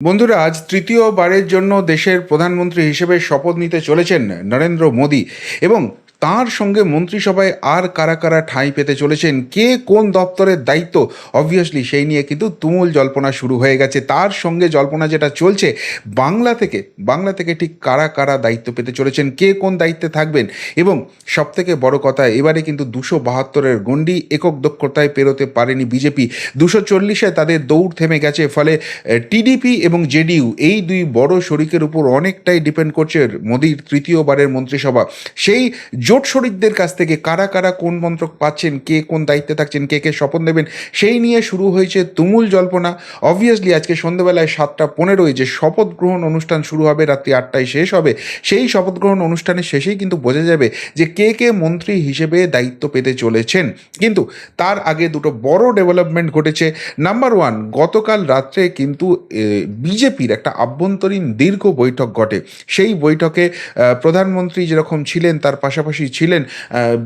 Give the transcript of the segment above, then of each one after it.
বন্ধুরা আজ তৃতীয়বারের জন্য দেশের প্রধানমন্ত্রী হিসেবে শপথ নিতে চলেছেন নরেন্দ্র মোদী এবং তার সঙ্গে মন্ত্রিসভায় আর কারা কারা ঠাঁই পেতে চলেছেন, কে কোন দপ্তরের দায়িত্ব অবভিয়াসলি সেই নিয়ে কিন্তু তুমুল জল্পনা শুরু হয়ে গেছে। তার সঙ্গে জল্পনা যেটা চলছে, বাংলা থেকে বাংলা থেকে ঠিক কারা কারা দায়িত্ব পেতে চলেছেন, কে কোন দায়িত্বে থাকবেন এবং সবথেকে বড় কথা, এবারে কিন্তু দুশো বাহাত্তরের গণ্ডি একক দক্ষতায় পেরোতে পারেনি বিজেপি। দুশো চল্লিশে তাদের দৌড় থেমে গেছে, ফলে টিডিপি এবং জেডিইউ এই দুই বড় শরিকের উপর অনেকটাই ডিপেন্ড করছে মোদির তৃতীয়বারের মন্ত্রিসভা। সেই জোট শরিকদের কাছ থেকে কারা কারা কোন মন্ত্রক পাচ্ছেন, কে কোন দায়িত্বে থাকছেন, কে কে শপথ নেবেন, সেই নিয়ে শুরু হয়েছে তুমুল জল্পনা। অবভিয়াসলি আজকে সন্ধ্যেবেলায় সাতটা পনেরোই যে শপথ গ্রহণ অনুষ্ঠান শুরু হবে, রাত্রি আটটায় শেষ হবে, সেই শপথ গ্রহণ অনুষ্ঠানের শেষেই কিন্তু বোঝা যাবে যে কে কে মন্ত্রী হিসেবে দায়িত্ব পেতে চলেছেন। কিন্তু তার আগে দুটো বড় ডেভেলপমেন্ট ঘটেছে। নাম্বার ওয়ান গতকাল রাত্রে কিন্তু বিজেপির একটা আভ্যন্তরীণ দীর্ঘ বৈঠক ঘটে। সেই বৈঠকে প্রধানমন্ত্রী যেরকম ছিলেন, তার পাশাপাশি ছিলেন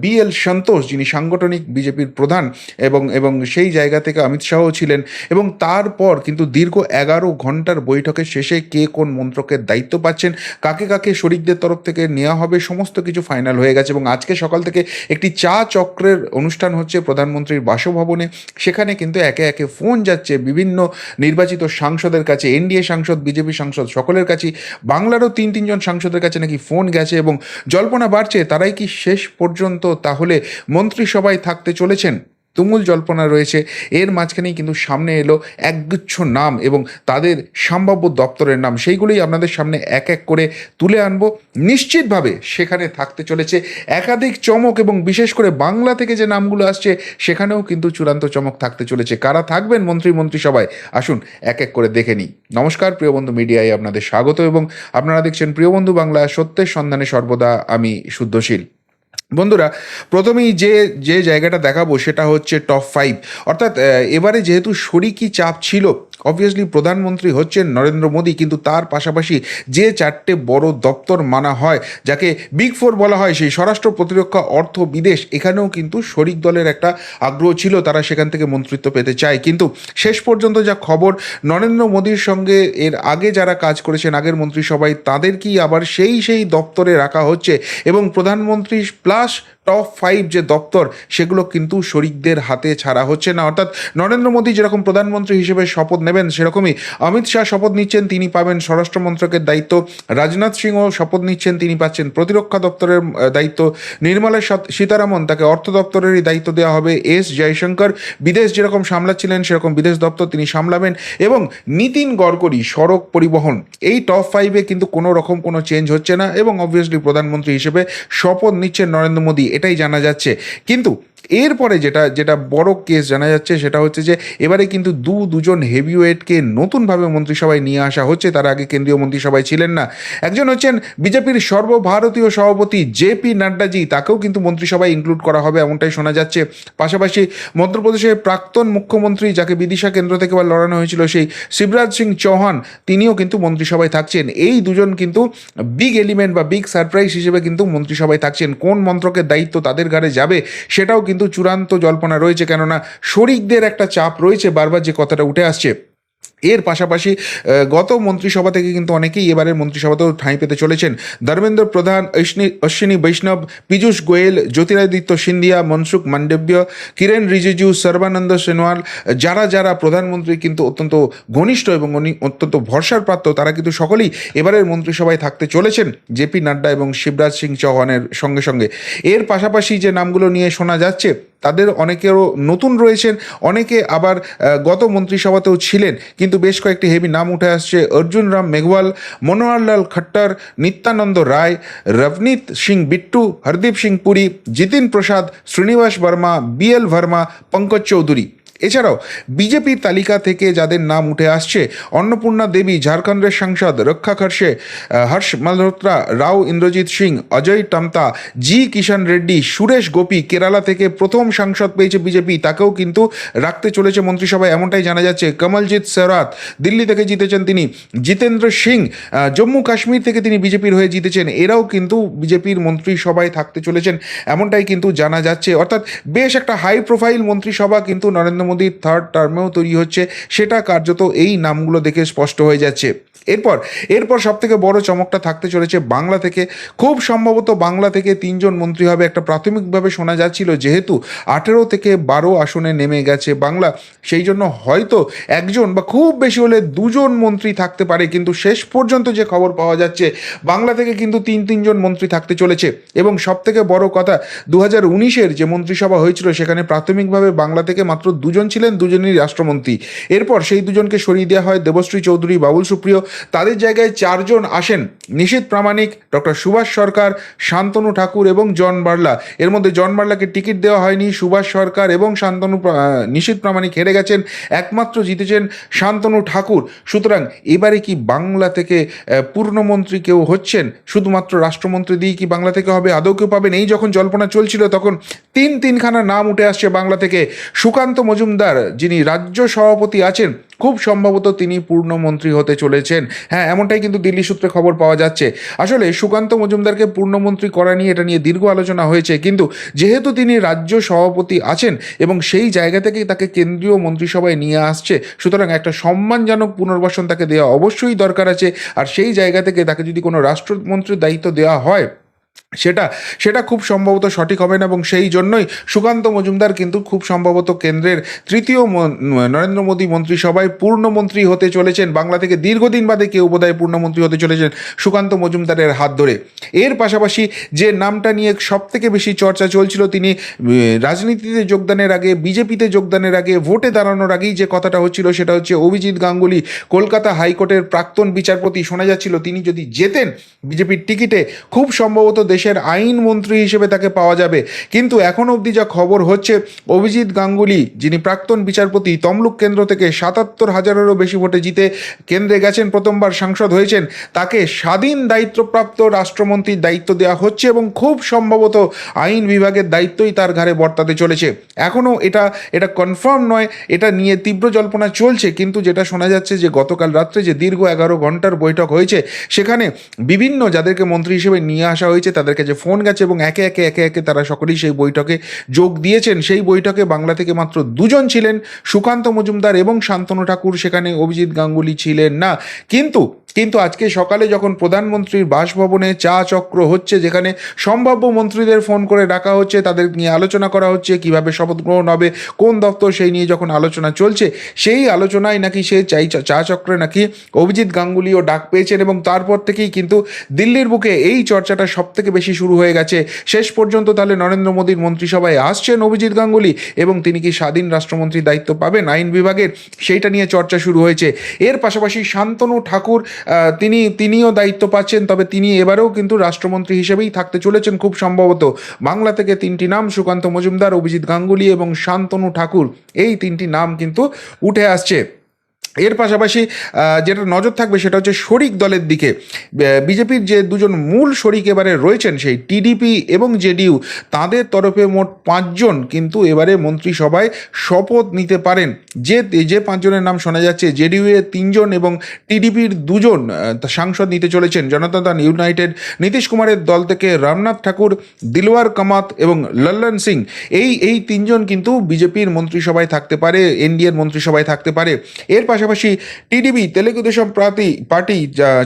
বি এল সন্তোষ, যিনি সাংগঠনিক বিজেপির প্রধান এবং এবং সেই জায়গা থেকে অমিত শাহও ছিলেন। এবং তারপর কিন্তু দীর্ঘ এগারো ঘণ্টার বৈঠকের শেষে কে কোন মন্ত্রকের দায়িত্ব পাচ্ছেন, কাকে কাকে শরিকদের তরফ থেকে নেওয়া হবে, সমস্ত কিছু ফাইনাল হয়ে গেছে। এবং আজকে সকাল থেকে একটি চা চক্রের অনুষ্ঠান হচ্ছে প্রধানমন্ত্রীর বাসভবনে। সেখানে কিন্তু একে একে ফোন যাচ্ছে বিভিন্ন নির্বাচিত সাংসদের কাছে, এনডিএ সাংসদ, বিজেপি সাংসদ সকলের কাছে বাংলারও তিন, তিনজন সাংসদের কাছে নাকি ফোন গেছে এবং জল্পনা বাড়ছে, তারাই কি শেষ পর্যন্ত তাহলে মন্ত্রিসভায় থাকতে চলেছেন? তুমুল জল্পনা রয়েছে। এর মাঝখানেই কিন্তু সামনে এলো একগুচ্ছ নাম এবং তাদের সম্ভাব্য দপ্তরের নাম। সেইগুলোই আপনাদের সামনে এক এক করে তুলে আনব। নিশ্চিতভাবে সেখানে থাকতে চলেছে একাধিক চমক এবং বিশেষ করে বাংলা থেকে যে নামগুলো আসছে, সেখানেও কিন্তু চূড়ান্ত চমক থাকতে চলেছে। কারা থাকবেন মন্ত্রী মন্ত্রিসভায় আসুন এক এক করে দেখে নিই। নমস্কার, প্রিয় বন্ধু মিডিয়ায় আপনাদের স্বাগত এবং আপনারা দেখছেন প্রিয় বন্ধু বাংলা সত্যের সন্ধানে সর্বদা আমি শুদ্ধশীল। বন্ধুরা, প্রথমেই যে যে জায়গাটা দেখাবো সেটা হচ্ছে টপ ফাইভ অর্থাৎ এবারে যেহেতু শরিকি চাপ ছিল অবভিয়াসলি প্রধানমন্ত্রী হচ্ছেন নরেন্দ্র মোদী, কিন্তু তার পাশাপাশি যে চারটে বড় দপ্তর মানা হয়, যাকে বিগ ফোর বলা হয়, সেই স্বরাষ্ট্র প্রতিরক্ষা, অর্থ, বিদেশ, এখানেও কিন্তু শরিক দলের একটা আগ্রহ ছিল, তারা সেখান থেকে মন্ত্রিত্ব পেতে চায়। কিন্তু শেষ পর্যন্ত যা খবর, নরেন্দ্র মোদীর সঙ্গে এর আগে যারা কাজ করেছেন আগের মন্ত্রিসভায় তাদেরকেই আবার সেই সেই দপ্তরে রাখা হচ্ছে? এবং প্রধানমন্ত্রী প্লাস Josh টপ ফাইভ যে দপ্তর, সেগুলো কিন্তু শরিকদের হাতে ছাড়া হচ্ছে না। অর্থাৎ নরেন্দ্র মোদী যেরকম প্রধানমন্ত্রী হিসেবে শপথ নেবেন, সেরকমই অমিত শাহ শপথ নিচ্ছেন, তিনি পাবেন স্বরাষ্ট্র মন্ত্রকের দায়িত্ব। রাজনাথ সিংও শপথ নিচ্ছেন, তিনি পাচ্ছেন প্রতিরক্ষা দপ্তরের দায়িত্ব। নির্মলা সত- সীতারামন তাকে অর্থ দপ্তরেরই দায়িত্ব দেওয়া হবে। এস জয়শঙ্কর, বিদেশ যেরকম সামলাচ্ছিলেন, সেরকম বিদেশ দপ্তর তিনি সামলাবেন। এবং নীতিন গডকরি, সড়ক পরিবহন, এই টপ ফাইভে কিন্তু কোনো রকম কোনো চেঞ্জ হচ্ছে না। এবং অবভিয়াসলি প্রধানমন্ত্রী হিসেবে শপথ নিচ্ছেন নরেন্দ্র মোদী। এটাই জানা যাচ্ছে। কিন্তু এরপরে যেটা যেটা বড় কেস জানা যাচ্ছে সেটা হচ্ছে যে, এবারে কিন্তু দু, দুজন হেভিওয়েটকে নতুনভাবে মন্ত্রিসভায় নিয়ে আসা হচ্ছে, তার আগে কেন্দ্রীয় মন্ত্রিসভায় ছিলেন না। একজন হচ্ছেন বিজেপির সর্বভারতীয় সভাপতি জে পি নাড্ডাজি, তাকেও কিন্তু মন্ত্রিসভায় ইনক্লুড করা হবে এমনটাই শোনা যাচ্ছে। পাশাপাশি মধ্যপ্রদেশের প্রাক্তন মুখ্যমন্ত্রী, যাকে বিদিশা কেন্দ্র থেকে আবার লড়ানো হয়েছিল সেই শিবরাজ সিং চৌহান, তিনিও কিন্তু মন্ত্রিসভায় থাকছেন। এই দুজন কিন্তু বিগ এলিমেন্ট বা বিগ সারপ্রাইজ হিসেবে কিন্তু মন্ত্রিসভায় থাকছেন। কোন মন্ত্রকের দায়িত্ব তাদের ঘাড়ে যাবে, সেটাও কিন্তু চূড়ান্ত জল্পনা রয়েছে কেননা শরিকদের একটা চাপ রয়েছে বারবার যে কথাটা উঠে আসছে। এর পাশাপাশি গত মন্ত্রিসভা থেকে কিন্তু অনেকেই এবারের মন্ত্রিসভাতেও ঠাঁই পেতে চলেছেন। ধর্মেন্দ্র প্রধান, অশ্বিনী অশ্বিনী বৈষ্ণব, পীযূষ গোয়েল, জ্যোতিরাদিত্য সিন্ধিয়া, মনসুখ মান্ডব্য, কিরেন রিজিজু, সর্বানন্দ সোনোয়াল, যারা যারা প্রধানমন্ত্রী কিন্তু অত্যন্ত ঘনিষ্ঠ এবং অত্যন্ত ভরসার প্রাপ্ত তারা কিন্তু সকলেই এবারের মন্ত্রিসভায় থাকতে চলেছেন। জেপি নাড্ডা এবং শিবরাজ সিং চৌহানের সঙ্গে সঙ্গে। এর পাশাপাশি যে নামগুলো নিয়ে শোনা যাচ্ছে, তাদের অনেকেরও নতুন রয়েছেন, অনেকে আবার গত মন্ত্রিসভাতেও ছিলেন, কিন্তু বেশ কয়েকটি হেভি নাম উঠে আসছে। Arjun Ram Meghwal, Manohar Lal Khattar, Nityanand Rai, Ravneet Singh Bittu, Hardeep Singh Puri, Jitin Prasada, Srinivas Varma, B L Verma Pankaj Chaudhary. এছাড়াও বিজেপির তালিকা থেকে যাদের নাম উঠে আসছে অন্নপূর্ণা দেবী ঝাড়খণ্ডের সাংসদ রক্ষা আহ, হর্ষ মালহোত্রা রাও ইন্দ্রজিৎ সিং অজয় টামতা জি কিষান রেড্ডি সুরেশ গোপী কেরালা থেকে প্রথম সাংসদ পেয়েছে বিজেপি তাকেও কিন্তু রাখতে চলেছে মন্ত্রিসভায় এমনটাই জানা যাচ্ছে। কমলজিৎ সেরাত দিল্লি থেকে জিতেছেন তিনি। জিতেন্দ্র সিং জম্মু কাশ্মীর থেকে তিনি বিজেপির হয়ে জিতেছেন। এরাও কিন্তু বিজেপির মন্ত্রিসভায় থাকতে চলেছেন এমনটাই কিন্তু জানা যাচ্ছে। অর্থাৎ বেশ একটা হাই প্রোফাইল মন্ত্রিসভা কিন্তু নরেন্দ্র মোদীর থার্ড টার্মেও তৈরি হচ্ছে। সেটা কার্যত এই নামগুলো দেখে স্পষ্ট হয়ে যাচ্ছে। এরপর এরপর সব থেকে বড় চমকটা থাকতে চলেছে বাংলা থেকে। খুব সম্ভবত বাংলা থেকে তিনজন মন্ত্রী হবে। একটা প্রাথমিকভাবে শোনা যাচ্ছিল যেহেতু আঠেরো থেকে বারো আসনে নেমে গেছে বাংলা। সেই জন্য হয়তো একজন বা খুব বেশি হলে দুজন মন্ত্রী থাকতে পারে। কিন্তু শেষ পর্যন্ত যে খবর পাওয়া যাচ্ছে, বাংলা থেকে কিন্তু তিন, তিনজন মন্ত্রী থাকতে চলেছে। এবং সব থেকে বড় কথা দু হাজার উনিশের যে মন্ত্রিসভা হয়েছিল, সেখানে প্রাথমিকভাবে বাংলা থেকে মাত্র দুজন ছিলেন দুজনই রাষ্ট্রমন্ত্রী। এরপর সেই দুজনকে সরিয়ে দেওয়া হয় দেবশ্রী চৌধুরী, বাবুল সুপ্রিয়। তাদের জায়গায় চারজন আসেন নিশীত প্রামাণিক ডক্টর সুভাষ সরকার, শান্তনু ঠাকুর এবং জন বার্লা। এর মধ্যে জন বার্লাকে টিকিট দেওয়া হয়নি, সুভাষ সরকার এবং শান্তনু নিশীত প্রামাণিক হেরে গেছেন, একমাত্র জিতেছেন শান্তনু ঠাকুর। সুতরাং এবারে কি বাংলা থেকে পূর্ণমন্ত্রী কেউ হচ্ছেন? শুধুমাত্র রাষ্ট্রমন্ত্রী দিয়ে কি বাংলা থেকে হবে? আদৌ কেউ পাবেন? এই যখন জল্পনা চলছিল তখন তিন তিনখানা নাম উঠে আসছে বাংলা থেকে। সুকান্ত মজুমদার যিনি রাজ্য সভাপতি আছেন, খুব সম্ভবত তিনি পূর্ণমন্ত্রী হতে চলেছেন। হ্যাঁ এমনটাই কিন্তু দিল্লি সূত্রে খবর পাওয়া যাচ্ছে। আসলে সুকান্ত মজুমদারকে পূর্ণমন্ত্রী করা নিয়ে এটা নিয়ে দীর্ঘ আলোচনা হয়েছে, কিন্তু যেহেতু তিনি রাজ্য সভাপতি আছেন এবং সেই জায়গা থেকেই তাকে কেন্দ্রীয় মন্ত্রিসভায় নিয়ে আসছে, সুতরাং একটা সম্মানজনক পুনর্বাসন তাকে দেওয়া অবশ্যই দরকার আছে। আর সেই জায়গা থেকে তাকে যদি কোনো রাষ্ট্রমন্ত্রীর দায়িত্ব দেওয়া হয় সেটা সেটা খুব সম্ভবত সঠিক হবে না এবং সেই জন্যই সুকান্ত মজুমদার কিন্তু খুব সম্ভবত কেন্দ্রের তৃতীয় নরেন্দ্র মোদী মন্ত্রিসভায় পূর্ণমন্ত্রী হতে চলেছেন। বাংলা থেকে দীর্ঘদিন বাদে কেউ বোধহয় পূর্ণমন্ত্রী হতে চলেছেন সুকান্ত মজুমদারের হাত ধরে। এর পাশাপাশি যে নামটা নিয়ে সব থেকে বেশি চর্চা চলছিল, তিনি রাজনীতিতে যোগদানের আগে, বিজেপিতে যোগদানের আগে, ভোটে দাঁড়ানোর আগেই যে কথাটা হচ্ছিল, সেটা হচ্ছে অভিজিৎ গাঙ্গুলি কলকাতা হাইকোর্টের প্রাক্তন বিচারপতি শোনা যাচ্ছিল। তিনি যদি জেতেন বিজেপির টিকিটে খুব সম্ভবত দেশের আইন মন্ত্রী হিসেবে তাকে পাওয়া যাবে। কিন্তু এখন অবধি যা খবর হচ্ছে, অভিজিৎ গাঙ্গুলি, যিনি প্রাক্তন বিচারপতি তমলুক কেন্দ্র থেকে সাতাত্তর হাজারেরও বেশি ভোটে জিতে কেন্দ্রে গেছেন, প্রথমবার সাংসদ হয়েছেন, তাকে স্বাধীন দায়িত্বপ্রাপ্ত রাষ্ট্রমন্ত্রীর দায়িত্ব দেওয়া হচ্ছে এবং খুব সম্ভবত আইন বিভাগের দায়িত্বই তার ঘাড়ে বর্তাতে চলেছে। এখনও এটা এটা কনফার্ম নয়, এটা নিয়ে তীব্র জল্পনা চলছে, কিন্তু যেটা শোনা যাচ্ছে যে গতকাল রাত্রে যে দীর্ঘ এগারো ঘণ্টার বৈঠক হয়েছে, সেখানে বিভিন্ন যাদেরকে মন্ত্রী হিসেবে নিয়ে আসা হয়েছে, তাদের কাছে ফোন গেছে এবং একে একে একে একে তারা সকলেই সেই বৈঠকে যোগ দিয়েছেন। সেই বৈঠকে বাংলা থেকে মাত্র দুজন ছিলেন সুকান্ত মজুমদার এবং শান্তনু ঠাকুর। সেখানে অভিজিৎ গাঙ্গুলি ছিলেন না। কিন্তু কিন্তু আজকে সকালে যখন প্রধানমন্ত্রীর বাসভবনে চা চক্র হচ্ছে, যেখানে সম্ভাব্য মন্ত্রীদের ফোন করে ডাকা হচ্ছে, তাদের নিয়ে আলোচনা করা হচ্ছে, কীভাবে শপথ গ্রহণ হবে, কোন দপ্তর সেই নিয়ে যখন আলোচনা চলছে, সেই আলোচনায় নাকি সে চাই চা চক্রে নাকি অভিজিৎ গাঙ্গুলিও ডাক পেয়েছেন এবং তারপর থেকেই কিন্তু দিল্লির বুকে এই চর্চাটা সব থেকে বেশি শুরু হয়ে গেছে। শেষ পর্যন্ত তাহলে নরেন্দ্র মোদীর মন্ত্রিসভায় আসছেন অভিজিৎ গাঙ্গুলি এবং তিনি কি স্বাধীন রাষ্ট্রমন্ত্রীর দায়িত্ব পাবেন আইন বিভাগের? সেইটা নিয়ে চর্চা শুরু হয়েছে। এর পাশাপাশি শান্তনু ঠাকুর তিনি, তিনিও দায়িত্ব পাচ্ছেন, তবে তিনি এবারেও কিন্তু রাষ্ট্রমন্ত্রী হিসেবেই থাকতে চলেছেন খুব সম্ভবত। বাংলা থেকে তিনটি নাম, সুকান্ত মজুমদার, অভিজিৎ গাঙ্গুলি এবং শান্তনু ঠাকুর, এই তিনটি নাম কিন্তু উঠে আসছে। এর পাশাপাশি যেটা নজর থাকবে সেটা হচ্ছে শরিক দলের দিকে। বিজেপির যে দুজন মূল শরিক এবারে রয়েছেন, সেই টিডিপি এবং জেডিইউ, তাদের তরফে মোট পাঁচজন কিন্তু এবারে মন্ত্রিসভায় শপথ নিতে পারেন। যে যে পাঁচজনের নাম শোনা যাচ্ছে, জেডিইউ এর তিনজন এবং টিডিপির দুজন সাংসদ নিতে চলেছেন জনতা ইউনাইটেড। নীতিশ কুমারের দল থেকে রামনাথ ঠাকুর, দিলওয়ার কামাত এবং লল্লন সিং, এই এই তিনজন কিন্তু বিজেপির মন্ত্রিসভায় থাকতে পারে, এনডিএর মন্ত্রিসভায় থাকতে পারে। এর পাশাপাশি টিডিপি তেলেগু দেশম প্রার্থী পার্টি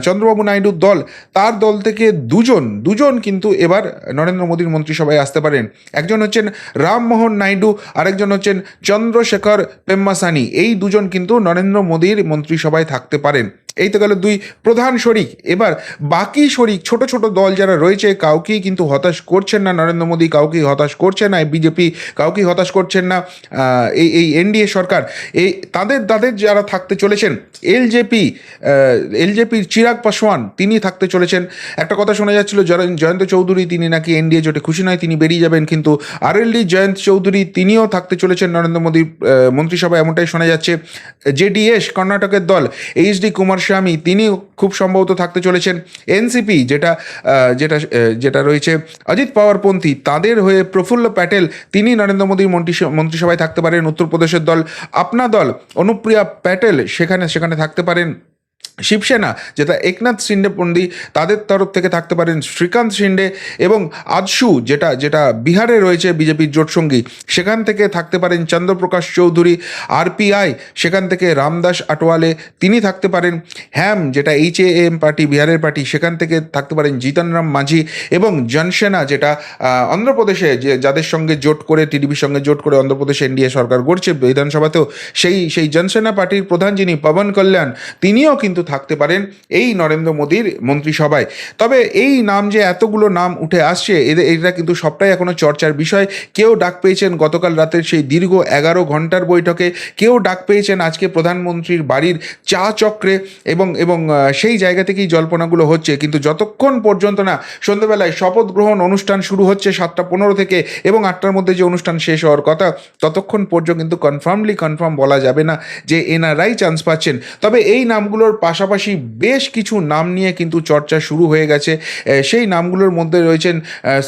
চন্দ্রবাবু নাইডুর দল, তার দল থেকে দুজন দুজন কিন্তু এবার নরেন্দ্র মোদীর মন্ত্রিসভায় আসতে পারেন। একজন হচ্ছেন রামমোহন নাইডু, আরেকজন হচ্ছেন চন্দ্রশেখর পেম্মাসানি। এই দুজন কিন্তু নরেন্দ্র মোদীর মন্ত্রিসভায় থাকতে পারেন। এই তো গেল দুই প্রধান শরিক। এবার বাকি শরিক, ছোট ছোট দল যারা রয়েছে, কাউকেই কিন্তু হতাশ করছেন না। নরেন্দ্র মোদী কাউকেই হতাশ করছেন না, বিজেপি কাউকেই হতাশ করছেন না এই এই এনডিএ সরকার। এই, তাদের তাদের যারা থাকতে চলেছেন, এলজেপি এলজেপির চিরাগ পাসওয়ান, তিনি থাকতে চলেছেন। একটা কথা শোনা যাচ্ছিল জয়ন্ত চৌধুরী, তিনি নাকি এনডিএ জোটে খুশি নয়, তিনি বেরিয়ে যাবেন, কিন্তু আরএলডি জয়ন্ত চৌধুরী, তিনিও থাকতে চলেছেন নরেন্দ্র মোদীর মন্ত্রিসভায়, এমনটাই শোনা যাচ্ছে। জেডিএস, কর্ণাটকের দল, এইচডি কুমার স্বামী তিনি খুব সম্ভবত থাকতে চলেছেন এনসিপি, যেটা যেটা যেটা রয়েছে অজিত পাওয়ারপন্থী, তাদের হয়ে প্রফুল্ল প্যাটেল, তিনি নরেন্দ্র মোদীর মন্ত্রিস- মন্ত্রিসভায় থাকতে পারেন, উত্তরপ্রদেশের দল আপনা দল, অনুপ্রিয়া প্যাটেল সেখানে সেখানে থাকতে পারেন। শিবসেনা, যেটা একনাথ শিন্ডে পন্ডি তাদের তরফ থেকে থাকতে পারেন শ্রীকান্ত শিন্ডে এবং আজসু যেটা যেটা বিহারে রয়েছে বিজেপির জোটসঙ্গী সেখান থেকে থাকতে পারেন চন্দ্রপ্রকাশ চৌধুরী, আরপিআই, সেখান থেকে রামদাস আটোয়ালে তিনি থাকতে পারেন, হ্যাম, যেটা এইচ এম পার্টি, বিহারের পার্টি, সেখান থেকে থাকতে পারেন জিতন রাম মাঝি এবং জনসেনা, যেটা অন্ধ্রপ্রদেশে, যে, যাদের সঙ্গে জোট করে, টিডিপির সঙ্গে জোট করে অন্ধ্রপ্রদেশে এনডিএ সরকার গড়ছে, বিধানসভাতেও সেই সেই জনসেনা পার্টির প্রধান যিনি পবন কল্যাণ, তিনিও কিন্তু থাকতে পারেন এই নরেন্দ্র মোদীর মন্ত্রিসভায়। তবে এই নাম যে এতগুলো নাম উঠে আসছে, এদের এটা কিন্তু সবটাই এখনও চর্চার বিষয়। কেউ ডাক পেয়েছেন গতকাল রাতের সেই দীর্ঘ এগারো ঘণ্টার বৈঠকে। কেউ ডাক পেয়েছেন আজকে প্রধানমন্ত্রীর বাড়ির চা চক্রে এবং এবং সেই জায়গা থেকেই জল্পনাগুলো হচ্ছে। কিন্তু যতক্ষণ পর্যন্ত না সন্ধ্যেবেলায় শপথ গ্রহণ অনুষ্ঠান শুরু হচ্ছে সাতটা পনেরো থেকে এবং আটটার মধ্যে যে অনুষ্ঠান শেষ হওয়ার কথা, ততক্ষণ পর্যন্ত কিন্তু কনফার্মলি কনফার্ম বলা যাবে না যে এনারাই চান্স পাচ্ছেন। তবে এই নামগুলোর পাশাপাশি বেশ কিছু নাম নিয়ে কিন্তু চর্চা শুরু হয়ে গেছে। সেই নামগুলোর মধ্যে রয়েছেন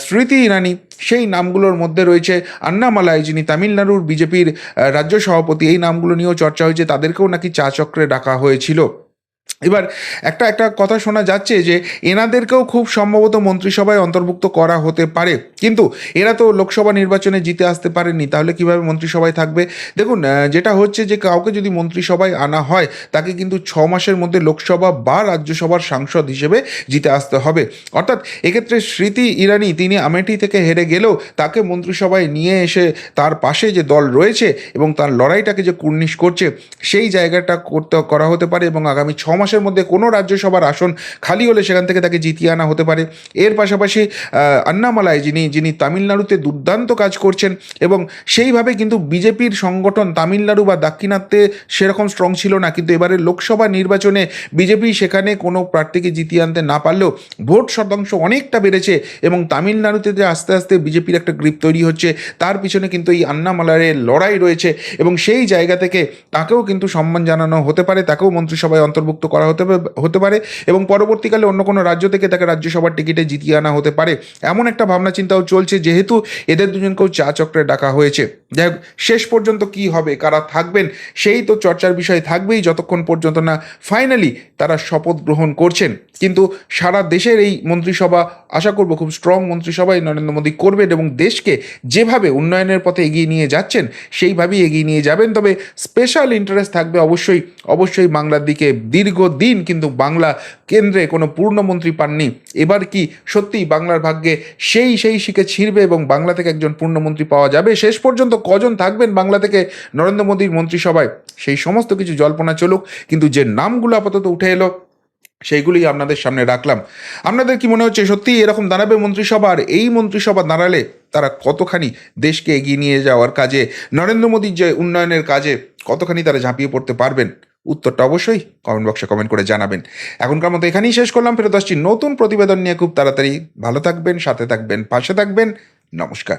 স্মৃতি ইরানি, সেই নামগুলোর মধ্যে রয়েছে আন্নামালাই, যিনি তামিলনাড়ুর বিজেপির রাজ্য সভাপতি। এই নামগুলো নিয়েও চর্চা হয়েছে, তাদেরকেও নাকি চা চক্রে ডাকা হয়েছিল। এবার একটা একটা কথা শোনা যাচ্ছে যে এনাদেরকেও খুব সম্ভবত মন্ত্রিসভায় অন্তর্ভুক্ত করা হতে পারে। কিন্তু এরা তো লোকসভা নির্বাচনে জিতে আসতে পারেননি, তাহলে কীভাবে মন্ত্রিসভায় থাকবে? দেখুন যেটা হচ্ছে যে কাউকে যদি মন্ত্রিসভায় আনা হয়, তাকে কিন্তু ছ মাসের মধ্যে লোকসভা বা রাজ্যসভার সাংসদ হিসেবে জিতে আসতে হবে। অর্থাৎ এক্ষেত্রে স্মৃতি ইরানি, তিনি আমেঠি থেকে হেরে গেলেও তাকে মন্ত্রিসভায় নিয়ে এসে তার পাশে যে দল রয়েছে এবং তার লড়াইটাকে যে কুর্নিশ করছে, সেই জায়গাটা করতে, করা হতে পারে এবং আগামী ছ মাসের মধ্যে কোনো রাজ্যসভার আসন খালি হলে সেখান থেকে তাকে জিতিয়ে আনা হতে পারে। এর পাশাপাশি আন্নামালায় যিনি যিনি তামিলনাড়ুতে দুর্দান্ত কাজ করছেন এবং সেইভাবে কিন্তু বিজেপির সংগঠন তামিলনাড়ু বা দাক্ষিণাত্যে সেরকম স্ট্রং ছিল না। কিন্তু এবারে লোকসভা নির্বাচনে বিজেপি সেখানে কোনো প্রার্থীকে জিতিয়ে আনতে না পারলেও ভোট শতাংশ অনেকটা বেড়েছে এবং তামিলনাড়ুতে যে আস্তে আস্তে বিজেপির একটা গ্রিপ তৈরি হচ্ছে, তার পিছনে কিন্তু এই আন্নামালারের লড়াই রয়েছে এবং সেই জায়গা থেকে তাকেও কিন্তু সম্মান জানানো হতে পারে, তাকেও মন্ত্রিসভায় অন্তর্ভুক্ত করা হতে হতে পারে এবং পরবর্তীকালে অন্য কোনো রাজ্য থেকে তাকে রাজ্যসভার টিকিটে জিতিয়ে আনা হতে পারে। এমন একটা ভাবনা চিন্তাও চলছে, যেহেতু এদের দুজনকেও চা চক্রে ডাকা হয়েছে। যাই হোক, শেষ পর্যন্ত কি হবে, কারা থাকবেন, সেই তো চর্চার বিষয় থাকবেই, যতক্ষণ পর্যন্ত না ফাইনালি তারা শপথ গ্রহণ করছেন। কিন্তু সারা দেশের এই মন্ত্রিসভা, আশা করব খুব স্ট্রং মন্ত্রিসভাই নরেন্দ্র মোদী করবেন এবং দেশকে যেভাবে উন্নয়নের পথে এগিয়ে নিয়ে যাচ্ছেন, সেইভাবেই এগিয়ে নিয়ে যাবেন। তবে স্পেশাল ইন্টারেস্ট থাকবে অবশ্যই অবশ্যই বাংলার দিকে দীর্ঘদিন কিন্তু বাংলা কেন্দ্রে কোনো পূর্ণমন্ত্রী পাননি। এবার কি সত্যিই বাংলার ভাগ্যে সেই সেই শিখে ছিঁড়বে এবং বাংলা থেকে একজন পূর্ণমন্ত্রী পাওয়া যাবে? শেষ পর্যন্ত কজন থাকবেন বাংলা থেকে নরেন্দ্র মোদীর মন্ত্রিসভায়? সেই সমস্ত কিছু জল্পনা চলুক, কিন্তু যে নামগুলো আপাতত উঠে এলো সেইগুলি আপনাদের সামনে রাখলাম। আপনাদের কি মনে হচ্ছে সত্যি এরকম দাঁড়াবে মন্ত্রিসভা? আর এই মন্ত্রিসভা দাঁড়ালে তারা কতখানি দেশকে এগিয়ে নিয়ে যাওয়ার কাজে, নরেন্দ্র মোদীর যে উন্নয়নের কাজে কতখানি তারা ঝাঁপিয়ে পড়তে পারবেন? উত্তরটা অবশ্যই কমেন্ট বক্সে কমেন্ট করে জানাবেন। এখনকার মতো এখানেই শেষ করলাম। ফেরত আসছি নতুন প্রতিবেদন নিয়ে। খুব তাড়াতাড়ি ভালো থাকবেন, সাথে থাকবেন, পাশে থাকবেন। নমস্কার।